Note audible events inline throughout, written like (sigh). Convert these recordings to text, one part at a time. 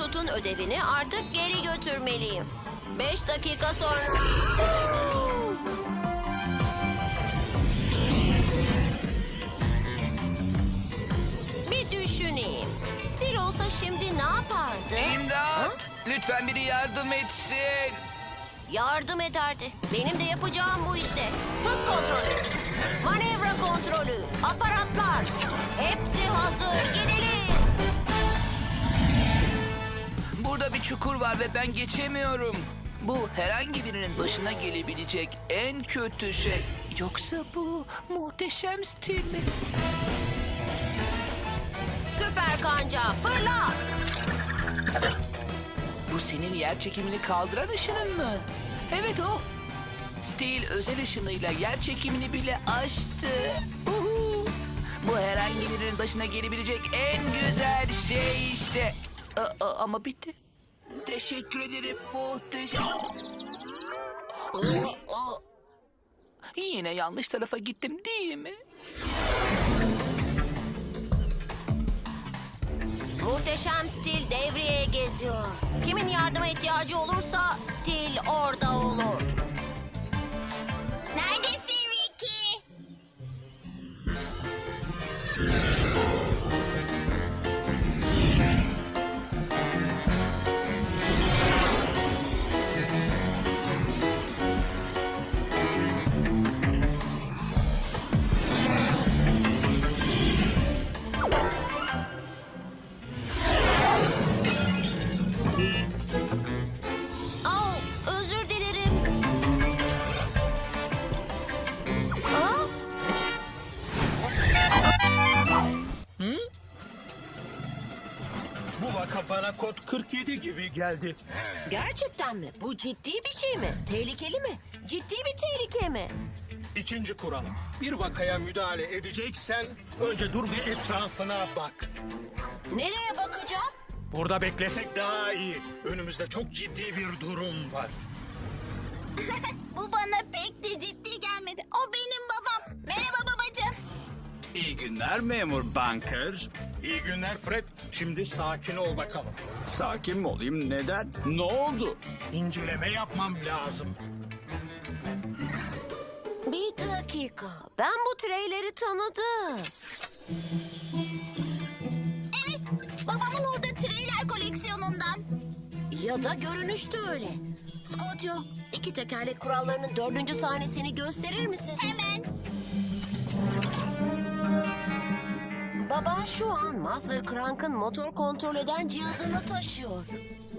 Bluetooth'un ödevini artık geri götürmeliyim. Beş dakika sonra... Bir düşüneyim. Sil olsa şimdi ne yapardı? İmdat! Lütfen biri yardım etsin. Yardım ederdi. Benim de yapacağım bu işte. Hız kontrolü, manevra kontrolü, aparatlar. Hepsi hazır. Gidelim. Burada bir çukur var ve ben geçemiyorum. Bu herhangi birinin başına gelebilecek en kötü şey. Yoksa bu muhteşem stil mi? Süper kanca fırla. Bu senin yer çekimini kaldıran ışının mı? Evet o. Steel özel ışınıyla yer çekimini bile aştı. Uhu. Bu herhangi birinin başına gelebilecek en güzel şey işte. A- a- ama bitti. Teşekkür ederim muhteşem. Yine yanlış tarafa gittim değil mi? Muhteşem stil devreye geziyor. Kimin yardıma ihtiyacı olursa stil orada olur. Kod 47 gibi geldi. gerçekten mi? Bu ciddi bir şey mi? Tehlikeli mi? Ciddi bir tehlike mi? İkinci kural. Bir vakaya müdahale edeceksen önce dur bir etrafına bak. Nereye bakacağım? Burada beklesek daha iyi. Önümüzde çok ciddi bir durum var. (laughs) Bu bana pek de ciddi gelmedi. O benim babam. Merhaba. İyi günler memur banker. İyi günler Fred. Şimdi sakin ol bakalım. Sakin mi olayım neden? Ne oldu? İnceleme yapmam lazım. Bir dakika. Ben bu treyleri tanıdım. Evet, babamın orada trailer koleksiyonundan. Ya da görünüşte öyle. Scottio, iki tekerlek kurallarının dördüncü sahnesini gösterir misin? Hemen. Baban şu an Muffler Crank'ın motor kontrol eden cihazını taşıyor.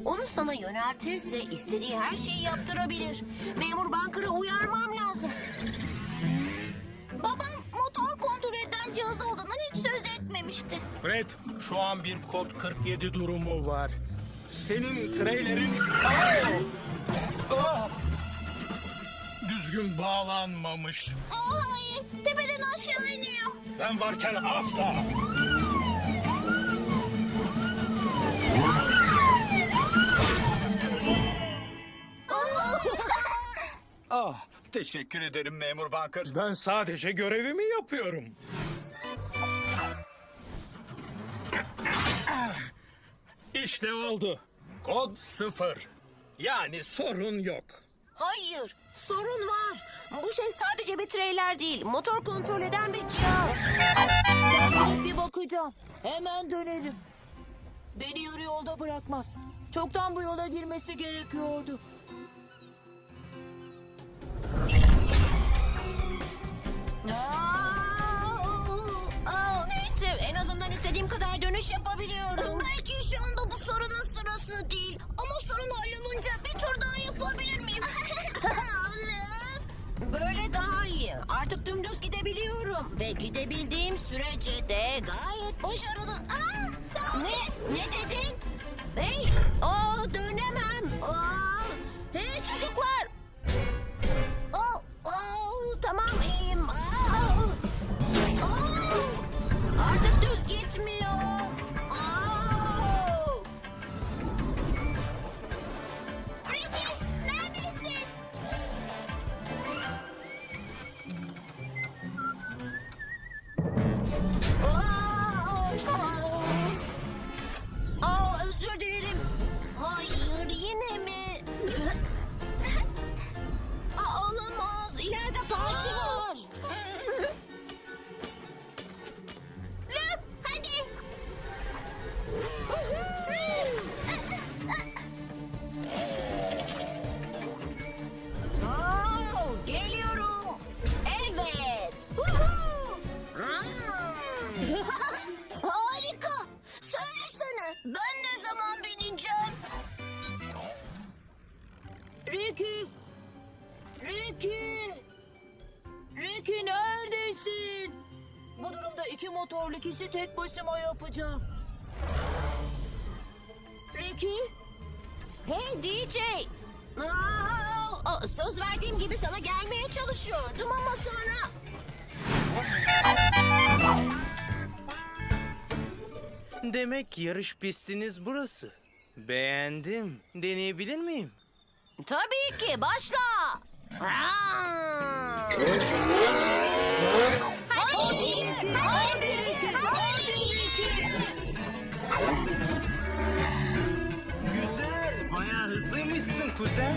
Onu sana yöneltirse istediği her şeyi yaptırabilir. Memur Bunker'ı uyarmam lazım. Babam motor kontrol eden cihazı olduğundan hiç söz etmemişti. Fred, şu an bir kod 47 durumu var. Senin trailerin... Aa! Aa! Düzgün bağlanmamış. Aa hayır, tepeden aşağı iniyor. Ben varken asla. (laughs) Ah, teşekkür ederim memur banker. Ben sadece görevimi yapıyorum. İşte oldu. Kod sıfır. Yani sorun yok. Hayır, sorun var. Bu şey sadece bir trailer değil, motor kontrol eden bir cihaz. Ben gidip bir bakacağım. Hemen dönerim. Beni yarı yolda bırakmaz. Çoktan bu yola girmesi gerekiyordu. Aa, aa, neyse, en azından istediğim kadar dönüş yapabiliyorum. Belki şu anda bu sorunun sırası değil. Ama sorun hallolunca bir tur daha yapabilir miyim? Artık dümdüz gidebiliyorum. Ve gidebildiğim sürece de gayet başarılı. Aa, ne? Ne dedin? Hey, aa, dönemem. Aa, hey çocuklar. Oh. Ricky! Ricky neredesin? Bu durumda iki motorlu kişi tek başıma yapacağım. Ricky? Hey DJ! Aa, söz verdiğim gibi sana gelmeye çalışıyordum ama sonra... Demek yarış pistiniz burası. Beğendim. Deneyebilir miyim? Tabii ki başla. Güzel. Bayağı hızlıymışsın kuzen.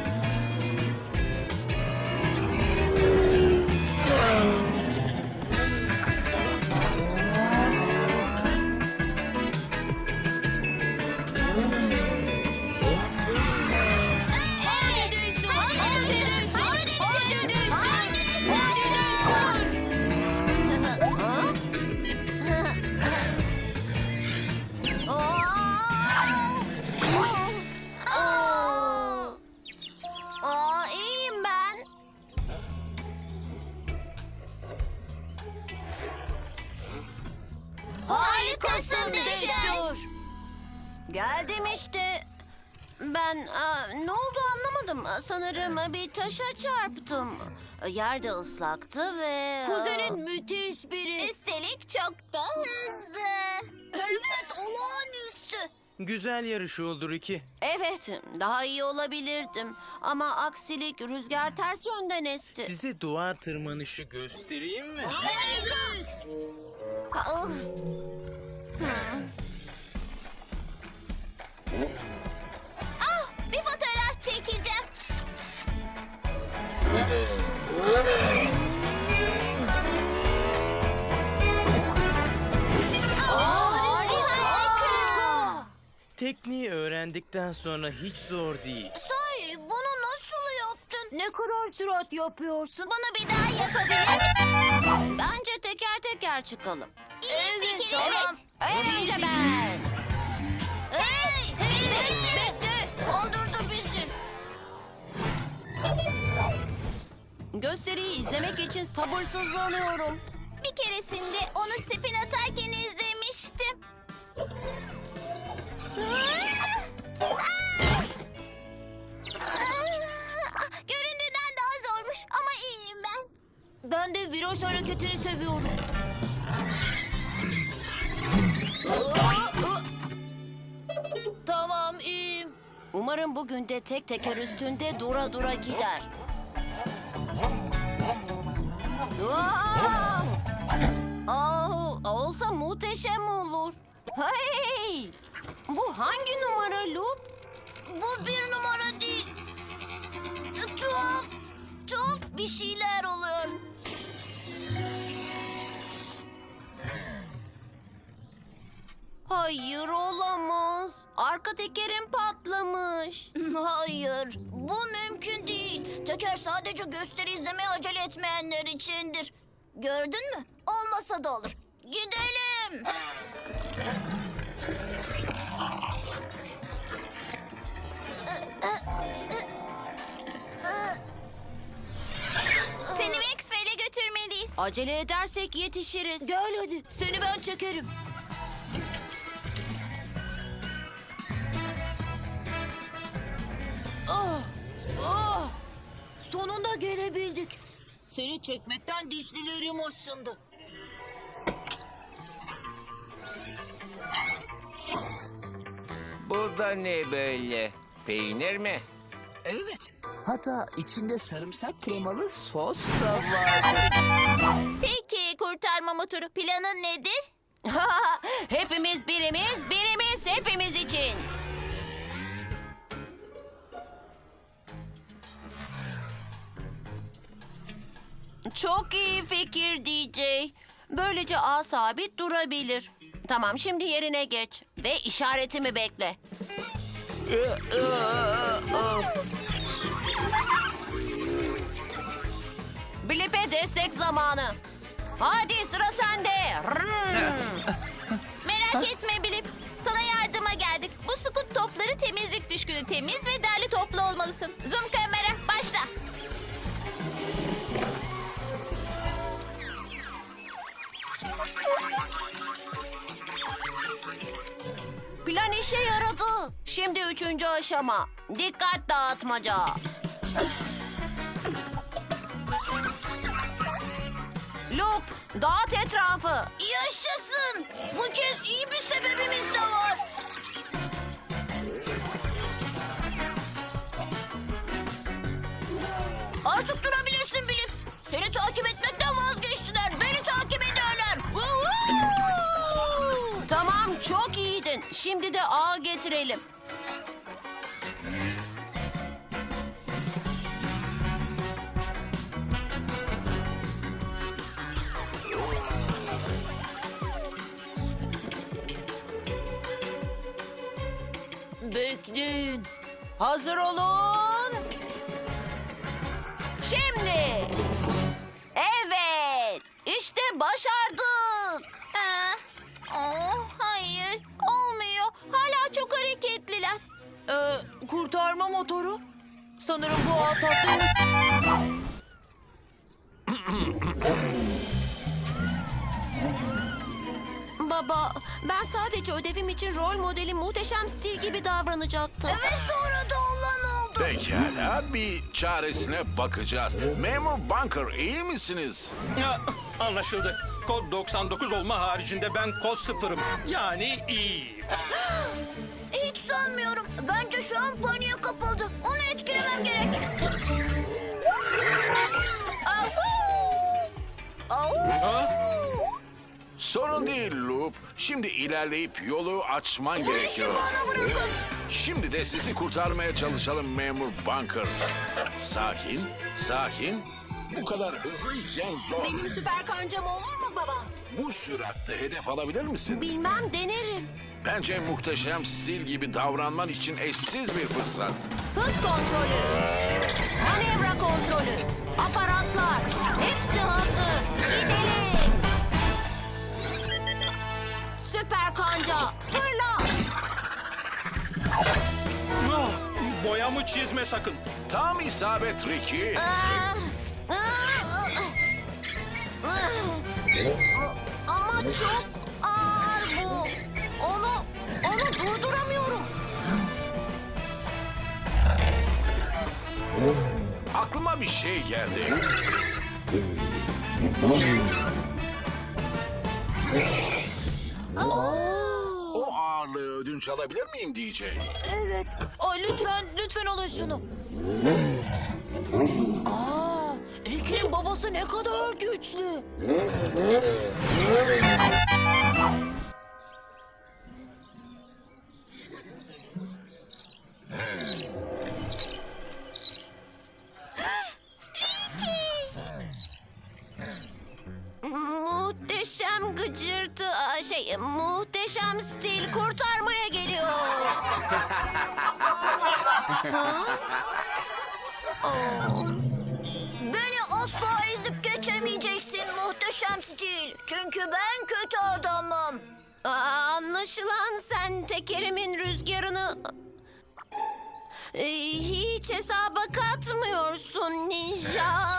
Harikasın Deşur. Geldim işte. Ben aa, ne oldu anlamadım. Sanırım bir taşa çarptım. Yer de ıslaktı ve... kuzenin müthiş biri. Üstelik çok da hızlı. Evet olağanüstü. Güzel yarış oldu Ricky. Evet, daha iyi olabilirdim. Ama aksilik rüzgar ters yönden esti. Size duvar tırmanışı göstereyim mi? Evet. Ah, Ah bir fotoğraf çekeceğim. Harika. Tekniği öğrendikten sonra hiç zor değil. Sahi bunu nasıl yaptın? Ne kadar sürat yapıyorsun? Bunu bir daha yapabilir? Bence teker teker çıkalım. İyi fikir. Evet, önce ben. Hey, bekle, bekle. Kaldırdı bizi. Gösteriyi izlemek için sabırsızlanıyorum. Bir keresinde onu spin atarken izlemiştim. Göründüğünden daha zormuş ama iyiyim ben. Ben de viraj hareketini seviyorum. Tamam iyiyim. Umarım bugün de tek teker üstünde dura dura gider. Aa! Aa, olsa muhteşem olur. Hey! Bu hangi numara Lup? Bu bir numara değil. Tuhaf, tuhaf bir şeyler oluyor. Hayır olamaz. Arka tekerim patlamış. (laughs) Hayır, bu mümkün değil. Teker sadece gösteri izlemeye acele etmeyenler içindir. Gördün mü? Olmasa da olur. Gidelim. Seni Maxwell'e götürmeliyiz. Acele edersek yetişiriz. Gel hadi seni ben çekerim. Sonunda gelebildik. Seni çekmekten dişlilerim aşındı. Burada ne böyle? Peynir mi? Evet. Hatta içinde sarımsak kremalı sos da vardı. Peki kurtarma motoru planın nedir? (laughs) hepimiz birimiz, birimiz hepimiz için. Çok iyi fikir DJ. Böylece ağ sabit durabilir. Tamam şimdi yerine geç ve işaretimi bekle. Blip'e destek zamanı. Hadi sıra sende. (laughs) Merak etme Bilip. Sana yardıma geldik. Bu skut topları temizlik düşkünü. Temiz ve derli toplu olmalısın. Zoom kamera başla. Plan işe yaradı. Şimdi üçüncü aşama. Dikkat dağıtmaca. Loop, dağıt etrafı. Yaşasın. Bu kez iyi bir sebebimiz de var. Şimdi de ağ getirelim. Bekleyin. Hazır olun. Baba, ben sadece ödevim için rol modeli muhteşem stil gibi davranacaktım. Ve sonra da olan oldu. Pekala bir çaresine bakacağız. Memur Bunker iyi misiniz? Ya, anlaşıldı. Kod 99 olma haricinde ben kod sıfırım. Yani iyi. (gasps) Hiç sanmıyorum. Bence şu an paniğe kapıldı. Onu etkilemem gerek. (laughs) Sorun değil Loop. Şimdi ilerleyip yolu açman gerekiyor. bana bırakın. Şimdi de sizi kurtarmaya çalışalım Memur Bunker. Sakin, sakin. Bu kadar hızlıyken zor. Benim süper kancam olur mu baba? Bu süratte hedef alabilir misin? Bilmem denerim. Bence muhteşem stil gibi davranman için eşsiz bir fırsat. Hız kontrolü. Manevra kontrolü. Aparatlar. Hepsi hazır. Gidelim. Kanca. Fırla. Ah, boyamı çizme sakın. Tam isabet Ricky. Ah, ah, ah. Ah. Ama çok ağır bu. Onu, onu durduramıyorum. Aklıma bir şey geldi. O ağırlığı ödünç alabilir miyim DJ? Evet. Aa, lütfen, lütfen alın şunu. Aa, Ricky'nin babası ne kadar güçlü. Muhteşem gıcırtı, aa, şey, muhteşem stil kurtarmaya geliyor. (laughs) Ha? Beni asla ezip geçemeyeceksin muhteşem stil. Çünkü ben kötü adamım. Aa, anlaşılan sen tekerimin rüzgarını e, hiç hesaba katmıyorsun ninja.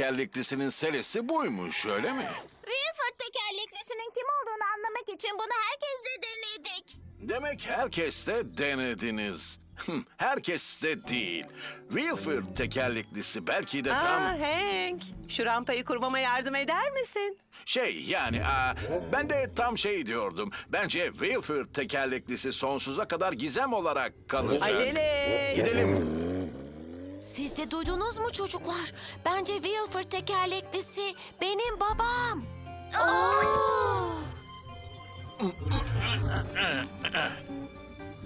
Tekerleklisinin selesi buymuş öyle mi? Wilford tekerleklisinin kim olduğunu anlamak için bunu herkesle denedik. Demek herkes de denediniz. Herkes de değil. Wilford tekerleklisi belki de tam... Aa Hank, şu rampayı kurmama yardım eder misin? Şey yani aa, ben de tam şey diyordum. Bence Wilford tekerleklisi sonsuza kadar gizem olarak kalacak. Acele et. Gidelim. Siz de duydunuz mu çocuklar? Bence Wilford tekerleklisi benim babam.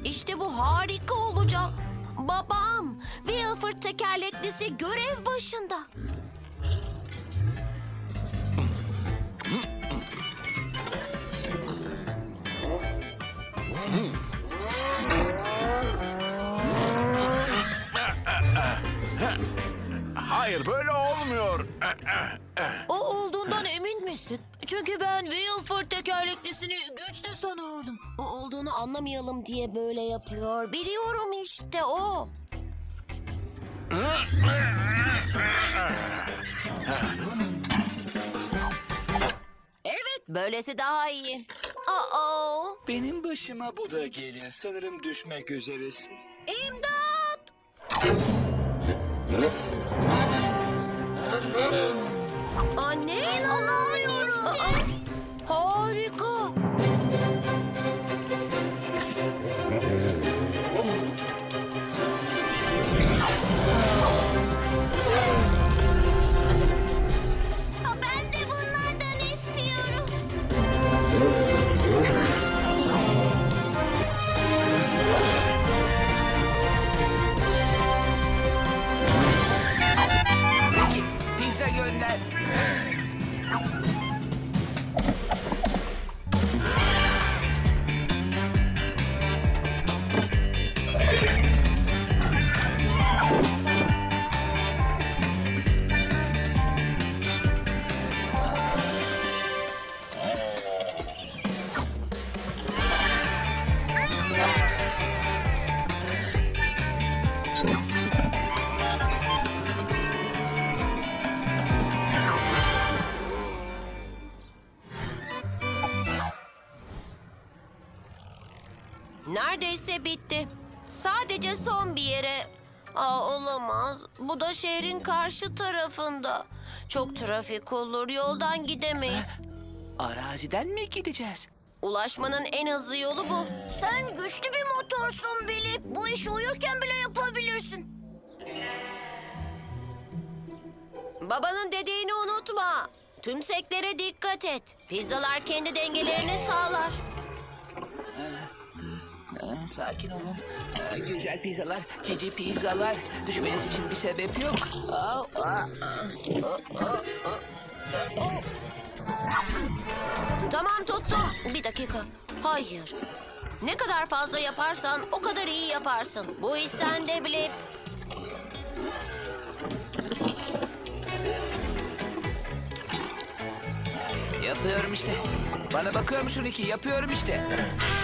İşte bu harika olacak. Babam Wilford tekerleklisi görev başında. Hayır böyle olmuyor. O olduğundan emin misin? Çünkü ben Wilford tekerleklisini güçlü sanıyordum. O olduğunu anlamayalım diye böyle yapıyor. Biliyorum işte o. Evet, böylesi daha iyi. Aa, Benim başıma bu da gelir. Sanırım düşmek üzeriz. imdat! Anne, inanamıyorum. Neredeyse bitti. Sadece son bir yere. Aa, olamaz. Bu da şehrin karşı tarafında. Çok trafik olur. Yoldan gidemeyiz. Araziden mi gideceğiz? Ulaşmanın en hızlı yolu bu. Sen güçlü bir motorsun Billy. Bu işi uyurken bile yapabilirsin. Babanın dediğini unutma. Tümseklere dikkat et. Pizzalar kendi dengelerini sağlar. Sakin olun. Güzel pizzalar, cici pizzalar. Düşmeniz için bir sebep yok. Aa, aa, Tamam tuttum. Bir dakika. Hayır. Ne kadar fazla yaparsan o kadar iyi yaparsın. Bu iş sende bile. Yapıyorum işte. Bana bakıyor musun iki? Yapıyorum işte. (laughs)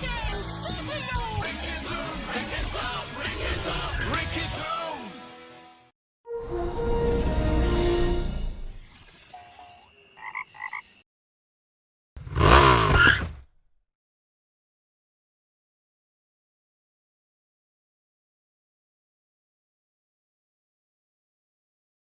Rick is up, Rick is up, Rick is up, Rick is up.